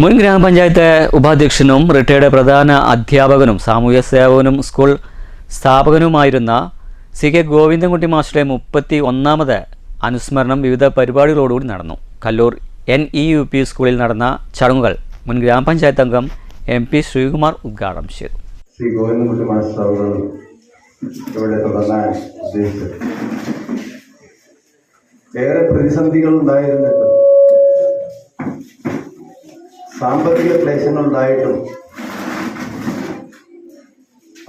മുൻ ഗ്രാമപഞ്ചായത്ത് ഉപാധ്യക്ഷനും റിട്ടയർഡ് പ്രധാന അധ്യാപകനും സാമൂഹ്യ സേവകനും സ്കൂൾ സ്ഥാപകനുമായിരുന്ന സി കെ ഗോവിന്ദൻകുട്ടി മാസ്റ്ററുടെ മുപ്പത്തി ഒന്നാമത് അനുസ്മരണം വിവിധ പരിപാടികളോടുകൂടി നടന്നു. Kallur N E U P സ്കൂളിൽ നടന്ന ചടങ്ങുകൾ മുൻ ഗ്രാമപഞ്ചായത്ത് അംഗം എം പി ശ്രീകുമാർ ഉദ്ഘാടനം ചെയ്തു. ഗോവിന്ദൻകുട്ടി ഏറെ പ്രതിസന്ധികൾ ഉണ്ടായിരുന്നിട്ടും സാമ്പത്തിക ക്ലേശങ്ങൾ ഉണ്ടായിട്ടും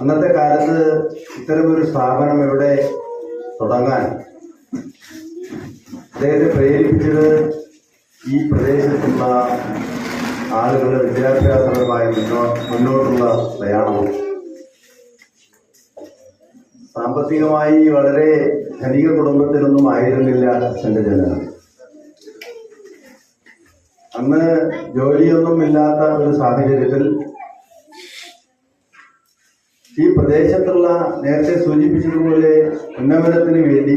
അന്നത്തെ കാലത്ത് ഇത്തരമൊരു സ്ഥാപനം ഇവിടെ തുടങ്ങാൻ അദ്ദേഹത്തെ പ്രേരിപ്പിച്ചത് ഈ പ്രദേശത്തുള്ള ആളുകളുടെ വിദ്യാഭ്യാസപരമായി മുന്നോ മുന്നോട്ടുള്ള പ്രയാണവും സാമ്പത്തികമായി വളരെ ധനിക കുടുംബത്തിലൊന്നും ആയിരുന്നില്ല അച്ഛന്റെ ജനനം. അന്ന് ജോലിയൊന്നും ഇല്ലാത്ത ഒരു സാഹചര്യത്തിൽ ഈ പ്രദേശത്തുള്ള നേരത്തെ സൂചിപ്പിച്ചതുപോലെ ഉന്നമനത്തിന് വേണ്ടി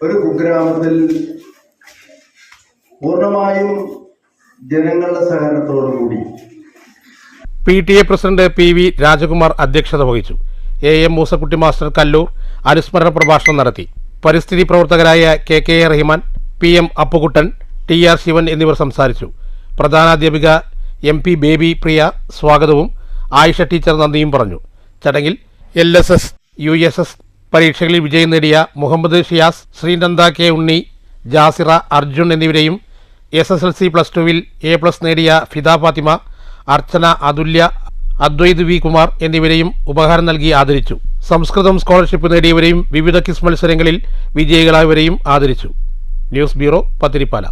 ഒരു കുഗ്രാമത്തിൽ പൂർണമായും ജനങ്ങളുടെ സഹകരണത്തോടു കൂടി P T A president P V Rajakumar അധ്യക്ഷത വഹിച്ചു. A M Moosakutty master Kallur അനുസ്മരണ പ്രഭാഷണം നടത്തി. പരിസ്ഥിതി പ്രവർത്തകരായ K K A Rahiman P M Appukuttan T R Sivan എന്നിവർ സംസാരിച്ചു. പ്രധാനാധ്യാപിക എം പി ബേബി പ്രിയ സ്വാഗതവും ആയിഷ ടീച്ചർ നന്ദിയും പറഞ്ഞു. ചടങ്ങിൽ L S S U S S പരീക്ഷകളിൽ വിജയം നേടിയ മുഹമ്മദ് ഷിയാസ് ശ്രീനന്ദ കെ ഉണ്ണി ജാസിറ അർജുൻ എന്നിവരെയും S S L C plus ടുവിൽ എ പ്ലസ് നേടിയ ഫിദ ഫാത്തിമ അർച്ചന അതുല്യ അദ്വൈത് വി കുമാർ എന്നിവരെയും ഉപഹാരം നൽകി ആദരിച്ചു. സംസ്കൃതം സ്കോളർഷിപ്പ് നേടിയവരെയും വിവിധ കിസ് മത്സരങ്ങളിൽ വിജയികളായവരെയും ആദരിച്ചു. News bureau Pathirippala.